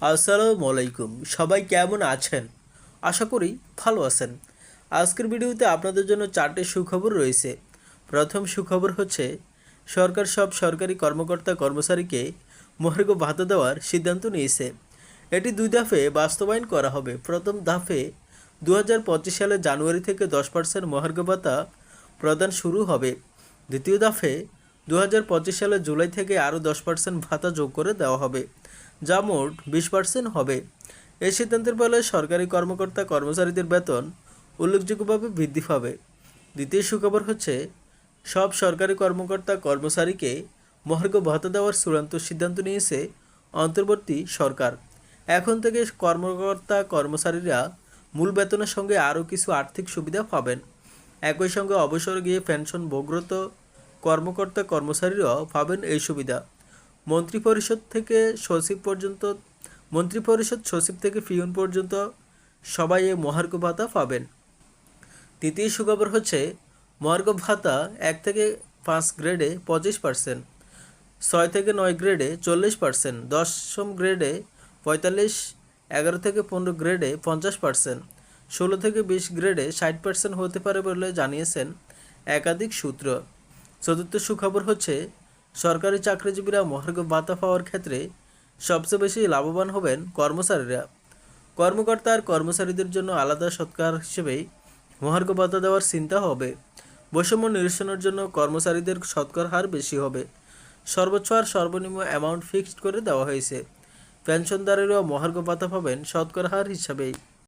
আসসালামু আলাইকুম। সবাই কেমন আছেন? আশা করি ভালো আছেন। আজকের ভিডিওতে আপনাদের জন্য চারটে সুখবর রয়েছে। প্রথম সুখবর হচ্ছে, সরকার সব সরকারি কর্মকর্তা কর্মচারীকে মহার্ঘ ভাতা দেওয়ার সিদ্ধান্ত নিয়েছে। এটি দুই ধাপে বাস্তবায়ন করা হবে। প্রথম ধাপে দু সালে জানুয়ারি থেকে দশ পার্সেন্ট মহার্ঘ ভাতা প্রদান শুরু হবে। দ্বিতীয় ধাপে দু সালে জুলাই থেকে আরও দশ পার্সেন্ট ভাতা যোগ করে দেওয়া হবে। যা মোট বিশ পার্সেন্ট হবে। এই সিদ্ধান্তের ফলে সরকারি কর্মকর্তা কর্মচারীদের বেতন উল্লেখযোগ্যভাবে বৃদ্ধি পাবে। দ্বিতীয় সুখবর হচ্ছে, সব সরকারি কর্মকর্তা কর্মচারীকে মহার্ঘ ভাতা দেওয়ার চূড়ান্ত সিদ্ধান্ত নিয়েছে অন্তর্বর্তী সরকার। এখন থেকে কর্মকর্তা কর্মচারীরা মূল বেতনের সঙ্গে আরও কিছু আর্থিক সুবিধা পাবেন। একই সঙ্গে অবসর গিয়ে পেনশন ভোগ্রত কর্মকর্তা কর্মচারীরাও পাবেন এই সুবিধা। মন্ত্রিপরিষদ থেকে সচিব পর্যন্ত, মন্ত্রিপরিষদ সচিব থেকে পিয়ন পর্যন্ত সবাই এই মহার্ঘ ভাতা পাবেন। তৃতীয় সুখবর হচ্ছে, মহার্ঘ ভাতা এক থেকে পাঁচ গ্রেডে পঁচিশ পার্সেন্ট ছয় থেকে নয় গ্রেডে চল্লিশ পার্সেন্ট দশম গ্রেডে পঁয়তাল্লিশ, এগারো থেকে পনেরো গ্রেডে পঞ্চাশ পার্সেন্ট ষোলো থেকে বিশ গ্রেডে ষাট পার্সেন্ট হতে পারে বলে জানিয়েছেন একাধিক সূত্র। চতুর্থ সুখবর হচ্ছে সরকারি চাকরিজীবীরা মহার্ঘ ভাতা পাওয়ার ক্ষেত্রে সবচেয়ে বেশি লাভবান হবেন কর্মচারীরা। কর্মকর্তা আর কর্মচারীদের জন্য আলাদা সৎকার হিসেবেই মহার্ঘ ভাতা দেওয়ার চিন্তা হবে। বৈষম্য নিরসনের জন্য কর্মচারীদের সৎকার হার বেশি হবে। সর্বোচ্চ আর সর্বনিম্ন অ্যামাউন্ট ফিক্সড করে দেওয়া হয়েছে। পেনশনদারেরাও মহার্ঘ ভাতা পাবেন শতকরা হার হিসাবেই।